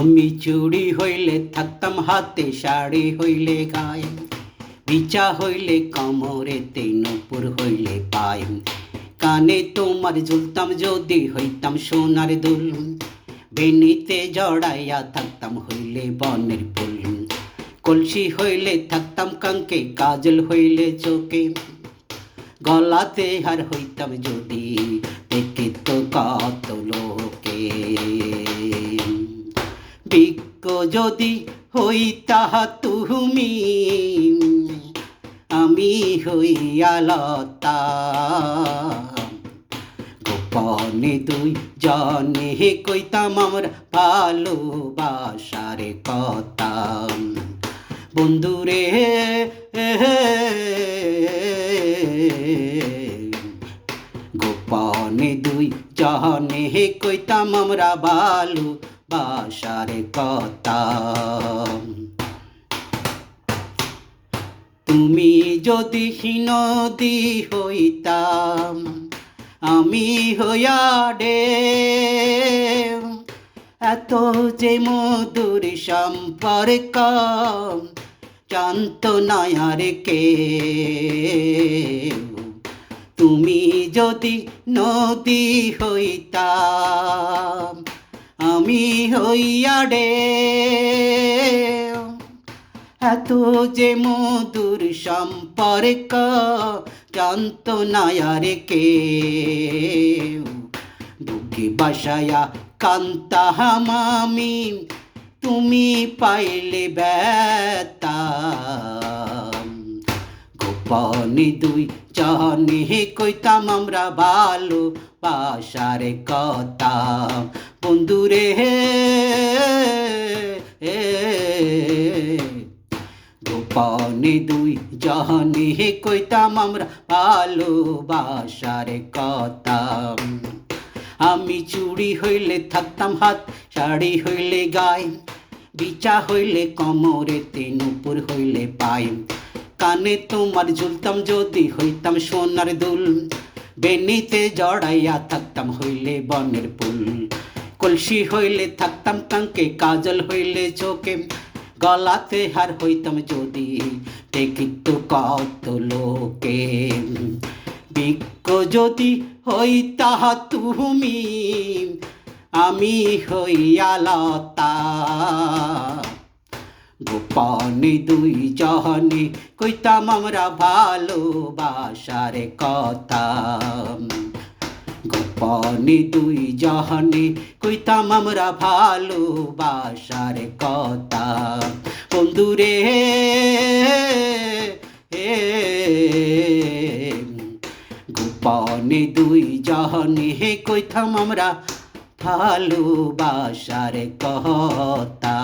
আমি চুড়ি হইলে থাকতাম হাতে, শাড়ি হইলে গায়ে। বিচা হইলে কমরেতে নপুর হইলে পায়। কানে তোমার ঝুলতাম, যদি হইতাম সোনার দুল। বেনিতে জড়াইয়া থাকতাম হইলে বনের ফুল। কলসি হইলে থাকতাম কাঙ্কে কাজল হইলে চোখে। গলাতে হার হইতাম যদি দেখে তো কত লোকে। বিজ্ঞ যদি হইতা তুমি, আমি হইয়া লতা গোপনে দুই জনে হে কইতাম আমার ভালোবাসার কথা। বন্ধুরে, গোপনে দুই জনে হে কইতাম আমরা ভালো বাসার কথা। তুমি যদি নদী হইতাম, আমি হইয়া ডে এত যে মধুর সম্পর্ক, জানত নয়ার কে তুমি যদি নদী হইতাম আমি হইয়া ডে এত যে মধুর সম্পর্ক জানত নয়ার কে বুকে বাসায়া কান্তা হামামি, তুমি পাইলে ব্যতা গোপনে দুই জনে কইতাম আমরা ভালো বাসার কথা। বন্ধুরে হে গোপনে দুই জনে কইতাম আমরা ভালোবাসার কথা। আমি চুড়ি হইলে থাকতাম হাত, শাড়ি হইলে গায়ে, বিচা হইলে কমরেতে নুপুর হইলে পায়। কানে তোমার ঝুলতাম, যদি হইতাম সোনার দুল, বেনিতে জড়াইয়া থাকতাম হইলে বনের পুল কলসি হইলে থাকতাম কাঙ্কে কাজল হইলে চোখে গলাতে হার হইতাম যদি, দেখিত কত লোকে। বিজ্ঞ যদি হইতা তুমি, আমি হইয়া লতা গোপনে দুই জহনে কইতাম আমরা ভালোবাসার কথা। গোপনে দুই জহনে, কইতাম আমরা ভালোবাসার কথা। বন্ধুরে গোপনে দুই জহনে কইতাম আমরা ভালোবাসার কথা।